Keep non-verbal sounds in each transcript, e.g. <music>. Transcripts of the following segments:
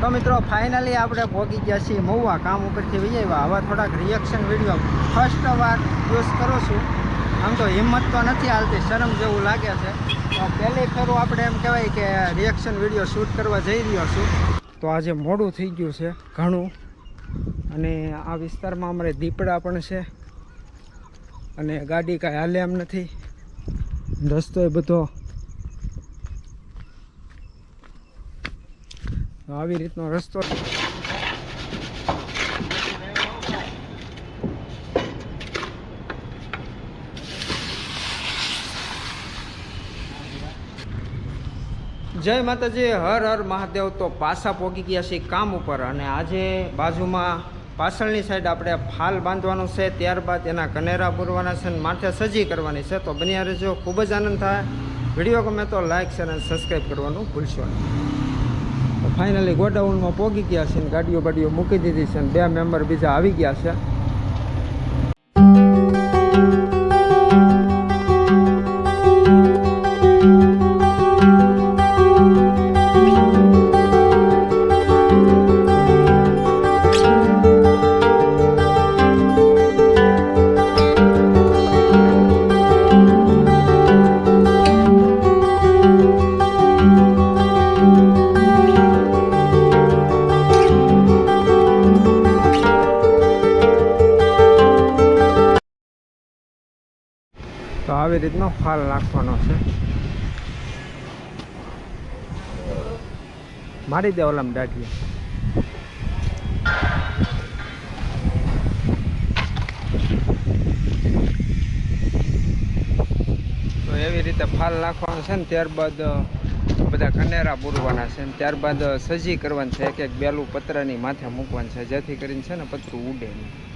તો મિત્રો ફાઇનલી આપણે પહોંચી ગયા છીએ મહુવા. કામ ઉપરથી વહી આવ્યા. હવે થોડાક રિએક્શન વીડિયો ફર્સ્ટ વાર યુઝ કરું છું. આમ તો હિંમત તો નથી હાલતી, શરમ જેવું લાગે છે. તો પહેલી ફેરું આપણે એમ કહેવાય કે રિએક્શન વીડિયો શૂટ કરવા જઈ રહ્યો છું. તો આજે મોડું થઈ ગયું છે, ઘણું. અને આ વિસ્તારમાં અમારે દીપડા પણ છે. અને ગાડી કાંઈ હાલે એમ નથી. રસ્તો એ બધો આવી રીતનો રસ્તો જય માતાજી, હર હર મહાદેવ. તો પાછા પોગી ગયા છે કામ ઉપર અને આજે બાજુમાં પાછળની સાઈડ આપણે ફાલ બાંધવાનું છે, ત્યારબાદ એના કનેરા પૂરવાના છે અને માથે સજી કરવાની છે. તો બન્યા રહેજો, ખૂબ જ આનંદ થાય. વીડિયો ગમે તો લાઇક શેર અને સબસ્ક્રાઈબ કરવાનું ભૂલશો નહીં. ફાઇનલી ગોડાઉનમાં પોગી ગયા છે ને ગાડીઓ બાડીઓ મૂકી દીધી છે બે મેમ્બર બીજા આવી ગયા છે. આવી રીતનો ફાલ નાખવાનો છે? મારી દે ઓલામ દાઢીએ તો એવી રીતે ફાલ નાખવાનો છે ને, ત્યારબાદ બધા કનેરા પૂરવાના છે ને, ત્યારબાદ સજી કરવાની છે એક એક બેલું પતરાની માથે મૂકવાનું છે, જેથી કરીને છે ને, પતરું ઉડે નહીં.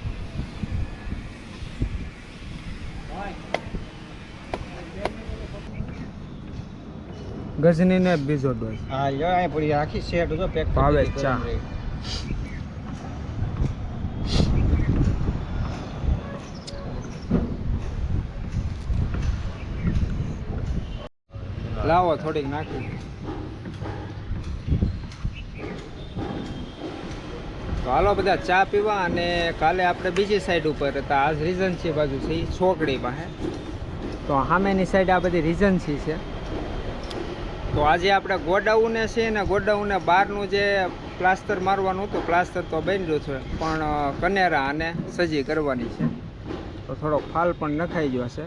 ગજની ને બીજો ડોઝ હા લ્યો આ પડી આખી સેટ જો પેક ભાવે ચા. લાવો થોડીક નાખી. તો હાલો બધા ચા પીવા અને કાલે આપણે બીજી સાઈડ ઉપર હતા. આજ રીજન્સી બાજુ છે છોકડી પાસે તો સામેની સાઈડ આ બધી રીજન્સી છે. તો આજે આપણે ગોડાઉને છે ને ગોડાઉને બહારનું જે પ્લાસ્ટર મારવાનું હતું, પ્લાસ્ટર તો બન્યું છે, પણ કનેરા અને સજી કરવાની છે. તો થોડો ફાલ પણ નખાઈ ગયો છે.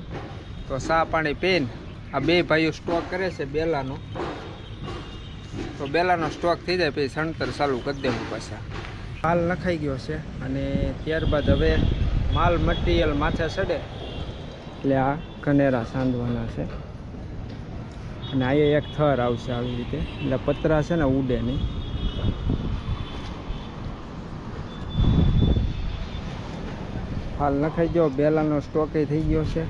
તો સા પાણી પીન આ બે ભાઈઓ સ્ટોક કરે છે બેલાનો. તો બેલાનો સ્ટોક થઈ જાય, પછી સણતર ચાલુ કરી દેવું પાછા. ફાલ નખાઈ ગયો છે અને ત્યારબાદ હવે માલ મટીરિયલ માથે ચડે. એટલે આ કનેરા સાંધવાના છે. અને અહીંયા એક થર આવશે આવી રીતે. એટલે પતરા છે ને ઉડે નહીં. હાલ નખાઈ ગયો, બેલાનો સ્ટોક થઈ ગયો છે.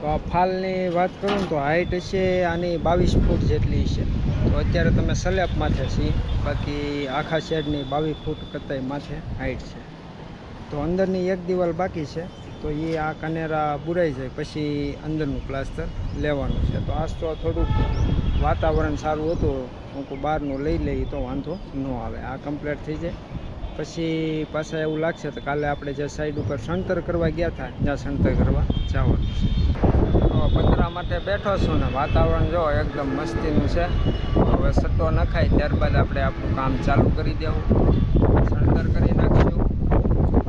તો આ ફાલની વાત કરું તો હાઈટ છે આની બાવીસ ફૂટ જેટલી છે. તો અત્યારે તમે સલેપ માથે છીએ બાકી આખા શેડની બાવીસ ફૂટ કરતાંય માથે હાઈટ છે. તો અંદરની એક દિવાલ બાકી છે. તો એ આ કનેરા બુરાઈ જાય, પછી અંદરનું પ્લાસ્ટર લેવાનું છે. તો આજ તો થોડુંક વાતાવરણ સારું હતું. હું બહારનું લઈ લઈએ તો વાંધો ન આવે. આ કમ્પ્લીટ થઈ જાય. પછી પાછા એવું લાગશે તો કાલે આપણે જે સાઈડ ઉપર સંતર કરવા ગયા હતા, ત્યાં સંતર કરવા જવાનું છે. પંદરા માટે બેઠો છું ને, વાતાવરણ જો એકદમ મસ્તીનું છે. હવે સટ્ટો નખાય, ત્યારબાદ આપણે આપણું કામ ચાલુ કરી દેવું. સંતર કરી નાખીશું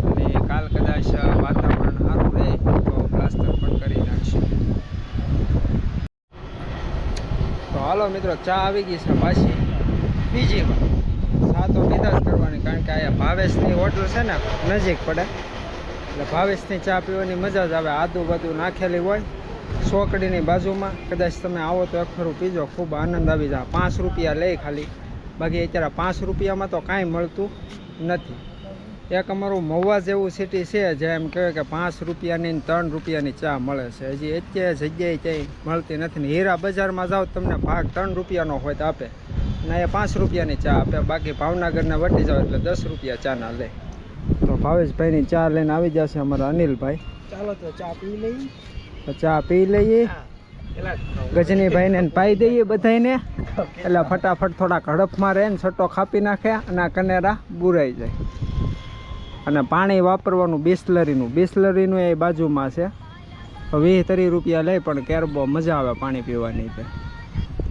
અને કાલ કદાચ વાતાવરણ સારું રહે તો પ્લાસ્ટર પણ કરી નાખશું તો મિત્રો, ચા આવી ગઈ છે પાછી. બીજીમાં ચા તો પીધા કરવાની, કારણ કે અહીંયા ભાવેશની હોટલ છે ને, નજીક પડે. એટલે ભાવેશની ચા પીવાની મજા જ આવે. આદુ બધું નાખેલી હોય સોકડીની બાજુમાં. કદાચ તમે આવો તો એક ફરું પીજો, ખૂબ આનંદ આવી જાય. પાંચ રૂપિયા લે ખાલી. બાકી અત્યારે પાંચ રૂપિયામાં તો કાંઈ મળતું નથી. એક અમારું મહુવા જેવું સિટી છે જે એમ કહેવાય કે પાંચ રૂપિયાની ત્રણ રૂપિયાની ચા મળે છે. હજી અત્યારે જગ્યાએ ક્યાંય મળતી નથી ને હીરા બજારમાં જાઓ તમને ભાગ ત્રણ રૂપિયાનો હોય તો આપે. ને એ પાંચ રૂપિયાની ચા આપે. બાકી ભાવનગરને વટી જાઓ એટલે દસ રૂપિયા ચાના લે. તો ભાવેશભાઈની ચા લઈને આવી જશે અમારા અનિલભાઈ. ચાલો તો ચા પી લઈએ. ચા પી લઈએ. ગજનીભાઈને ને પાઈ દઈએ <laughs> બધાને એટલે ફટાફટ થોડાક હડફમાં રહે ને છટ્ટો ખાપી નાખે અને આ કનેરા બુરાઈ જાય. અને પાણી વાપરવાનું બિસ્લરીનું. બિસ્લરીનું એ બાજુમાં છે. વીસ ત્રીસ રૂપિયા લે પણ કેરબો મજા આવે પાણી પીવાની તે.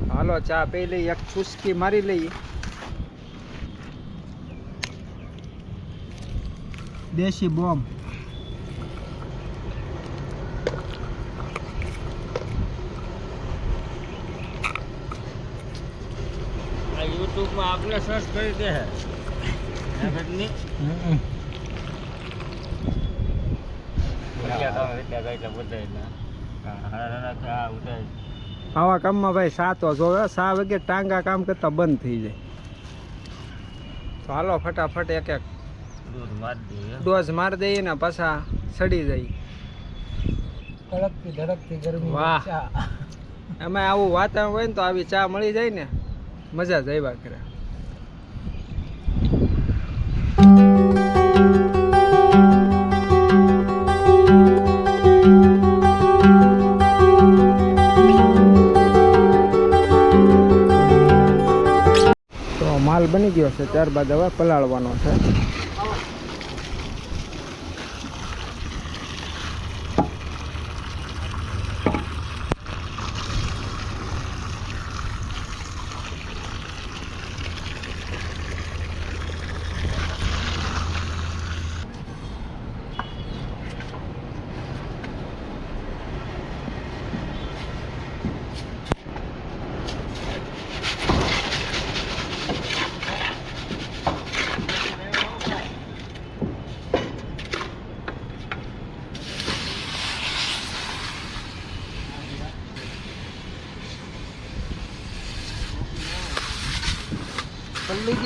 હાલો ચા પી લઈએ એક ચુસ્કી મારી લઈએ દેશી બોમ્બ. યુટ્યુબમાં આપણે સર્ચ કરી દે <laughs> આવા કામમાં ભાઈ સા તો જોવે સા વાગે ટાંગા કામ કરતા બંધ થઈ જાય. તો હાલો ફટાફટ એક એક ડોઝ મારી દઈએ ને પાછા સડી જાય. કડકતી ધડકતી ગરમી વાહ. એમાં આવું વાતાવરણ હોય ને તો આવી ચા મળી જાય ને. મજા જ આવ્યા કરે. માલ બની ગયો છે. ત્યારબાદ હવે પલાળવાનો છે.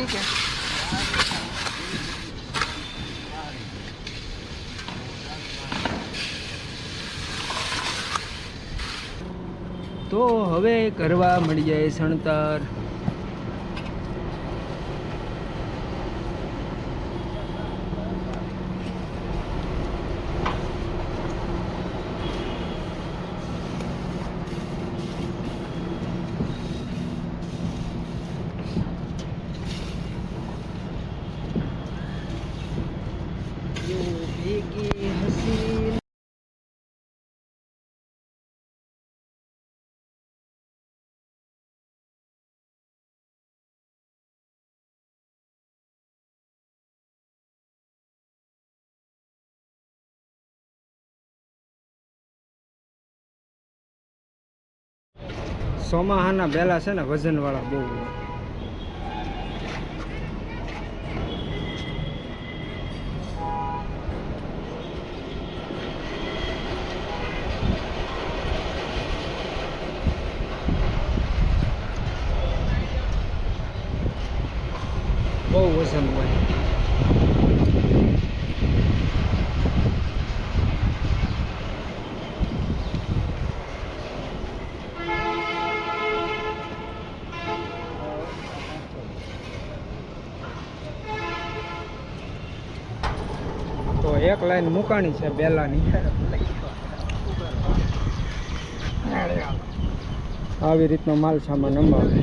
ગઈ તો હવે કરવા મળી જાય સણતર સોમાહાના બેલા છે ને વજનવાળા બહુ બહુ વજન હોય તો એક લાઈન મુકાણી છે બેલાની. આવી રીતનો માલ સામાન અંબાવે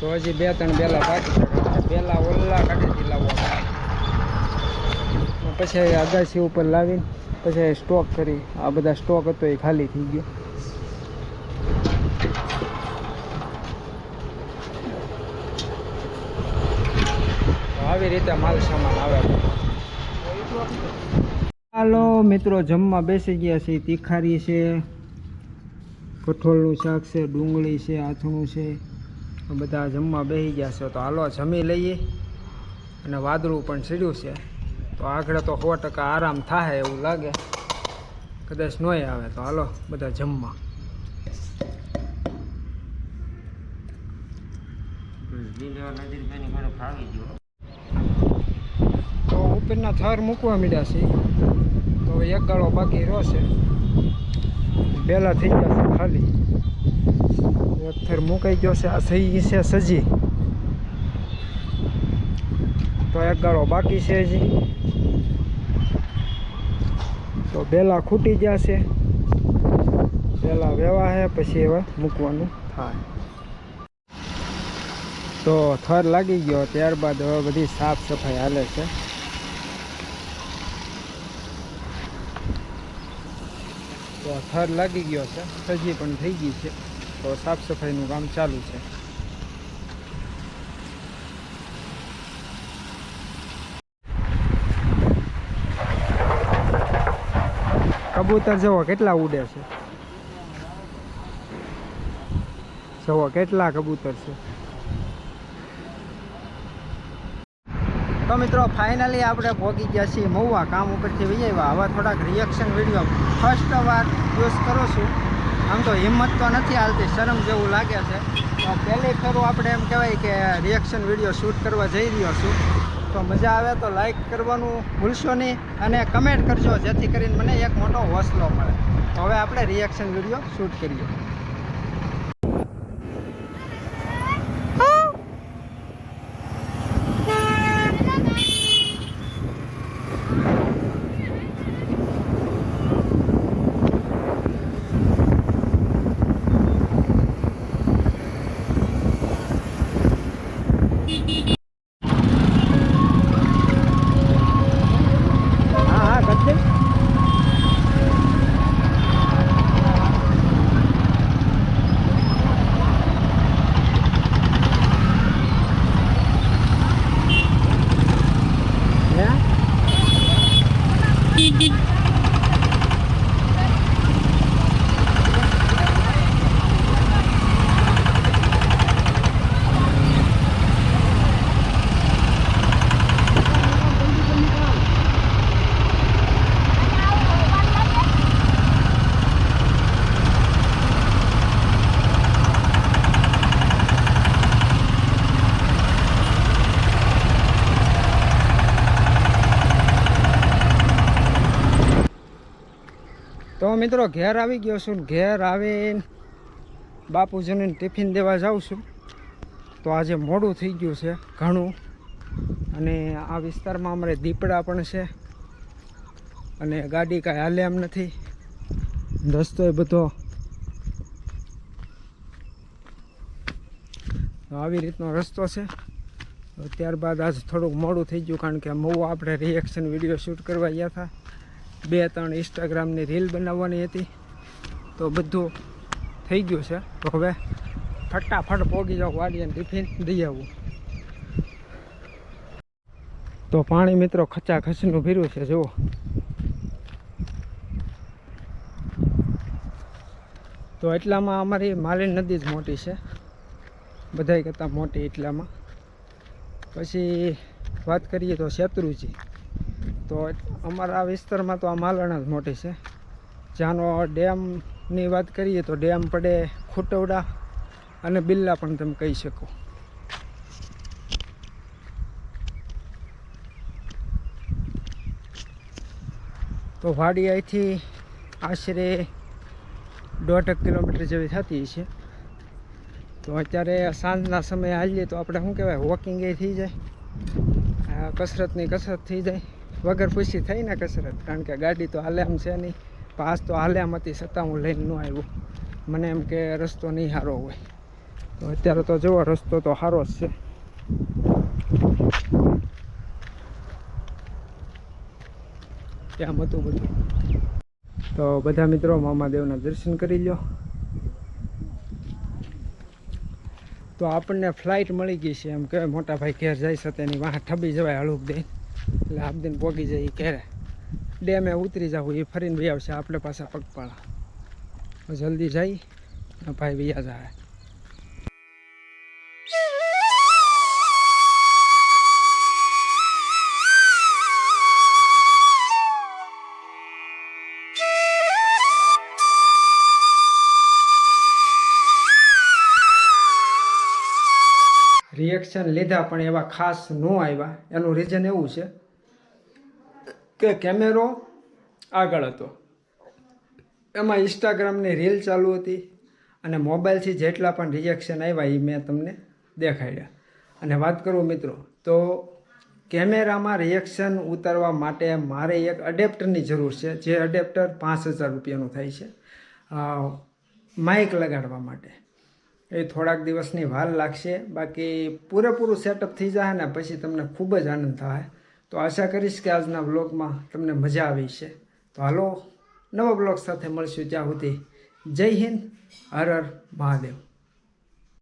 તો હજી બે ત્રણ બેલા બાકી બેલા ઓલા કાઢીથી લાવવા પછી અગાસી ઉપર લાવીને પછી સ્ટોક કરી. આ બધા સ્ટોક હતો એ ખાલી થઈ ગયો તો આવી રીતે માલ સામાન આવે? હાલો મિત્રો જમવા બેસી ગયા છે તીખારી છે કઠોળનું શાક છે ડુંગળી છે આથણું છે. બધા જમવા બેસી ગયા છે તો હાલો જમી લઈએ. અને વાદળું પણ ચડ્યું છે. તો આગળ તો સો ટકા આરામ થાય એવું લાગે. કદાચ નોય આવે. તો હાલો બધા જમવા. ઉપરના થર મૂકવા માંડ્યા છે. તો એક ગાળો બાકી રહેશે બેલા થઈ ગયા છે ખાલી. એક થર મુકાઈ ગયો છે. આ થઈ છે સજી. તો એક ગાળો બાકી છે હજી. તો બેલા ખૂટી ગયા છે. બેલા વેવા છે પછી હવે મૂકવાનું થાય. તો થર લાગી ગયો. ત્યારબાદ હવે બધી સાફ સફાઈ હાલે છે. તો થર લાગી ગયો છે. સજી પણ થઈ ગઈ છે. તો સાફ સફાઈનું કામ ચાલુ છે. કબૂતર જવો કેટલા ઉડે છે. જવો કેટલા કબૂતર છે. તો મિત્રો ફાઇનલી આપણે ભોગી ગયા છીએ મહુવા. કામ ઉપરથી વિજયવા હવે થોડાક રિએક્શન વીડિયો ફર્સ્ટ વાર યુઝ કરું છું. આમ તો હિંમત તો નથી હાલતી, શરમ જેવું લાગે છે. તો પહેલી ફેરું આપણે એમ કહેવાય કે રિએક્શન વીડિયો શૂટ કરવા જઈ રહ્યો છું. તો મજા આવે તો લાઈક કરવાનું ભૂલશો નહીં અને કમેન્ટ કરજો, જેથી કરીને મને એક મોટો હોસલો મળે. તો હવે આપણે રિએક્શન વીડિયો શૂટ કરીએ હા હા ગજે તો મિત્રો, ઘેર આવી ગયો છું. ઘેર આવીને બાપુજીને ટિફિન દેવા જાઉં છું. તો આજે મોડું થઈ ગયું છે ઘણું. અને આ વિસ્તારમાં અમારે દીપડા પણ છે. અને ગાડી કાંઈ હાલે એમ નથી. રસ્તો એ બધો આવી રીતનો રસ્તો છે. ત્યારબાદ આજ થોડુંક મોડું થઈ ગયું કારણ કે મહુ આપણે રિએક્શન વીડિયો શૂટ કરવા ગયા હતા. બે ત્રણ ઇન્સ્ટાગ્રામની રીલ બનાવવાની હતી. તો બધું થઈ ગયું છે. તો હવે ફટાફટ પોગી જાઉં વાડીને ટિફિન દઈ આવું. તો પાણી મિત્રો ખચા ખચનું ભીરું છે, જુઓ. તો એટલામાં અમારી માલિન નદી જ મોટી છે. બધાય કરતાં મોટી એટલામાં. પછી વાત કરીએ તો શેત્રુજી. તો અમારા વિસ્તારમાં તો આ માલણા જ મોટી છે. જ્યાંનો ડેમની વાત કરીએ તો ડેમ પડે ખોટવડા અને બિલ્લા પણ તમે કહી શકો. તો વાડી અહીંથી આશરે દોઢ કિલોમીટર જેવી થતી છે તો અત્યારે સાંજના સમયે હાલીએ તો આપણે શું કહેવાય વોકિંગ એ થઈ જાય. કસરતની કસરત થઈ જાય. વગર પૂછી થઈ ને કસરત. કારણ કે ગાડી તો હાલે છે નહીં. પાસ તો હાલે આમ હતી, છતાં હું લઈને ન આવ્યો. મને એમ કે રસ્તો નહીં સારો હોય. તો અત્યારે તો જુઓ, રસ્તો તો સારો જ છે. ત્યાં હતું બધું. તો બધા મિત્રો મામાદેવના દર્શન કરી લો તો આપણને ફ્લાઇટ મળી ગઈ છે એમ કે મોટા ભાઈ ઘેર જાય છે, તેની વાહ ઠબી જવાય, હળુક દઈ એટલે આપદીને દિન પોગી જાય ઘેરે. ડેમે ઉતરી જવું એ ફરીને બી આવશે આપણે પાછા પગપાળા. જલ્દી અને ભાઈ વિયા જાય રિએક્શન લીધા પણ એવા ખાસ ન આવ્યા. એનું રીઝન એવું છે કે કેમેરો આગળ હતો. એમાં ઇન્સ્ટાગ્રામની રીલ ચાલુ હતી અને મોબાઈલથી જેટલા પણ રિએક્શન આવ્યા એ મેં તમને દેખાડ્યા. અને વાત કરું મિત્રો, તો કેમેરામાં રિએક્શન ઉતારવા માટે મારે એક અડેપ્ટરની જરૂર છે, જે અડેપ્ટર પાંચ હજાર રૂપિયાનું થાય છે. માઇક લગાડવા માટે. એ થોડાક દિવસની વાર લાગશે, બાકી પૂરેપૂરું સેટઅપ થઈ જાય ને પછી તમને ખૂબ જ આનંદ થાય. તો આશા કરીશ કે આજના બ્લોગમાં તમને મજા આવી છે. તો હાલો, નવા બ્લોગ સાથે મળશું ત્યાં સુધી. જય હિન્દ, હર હર મહાદેવ.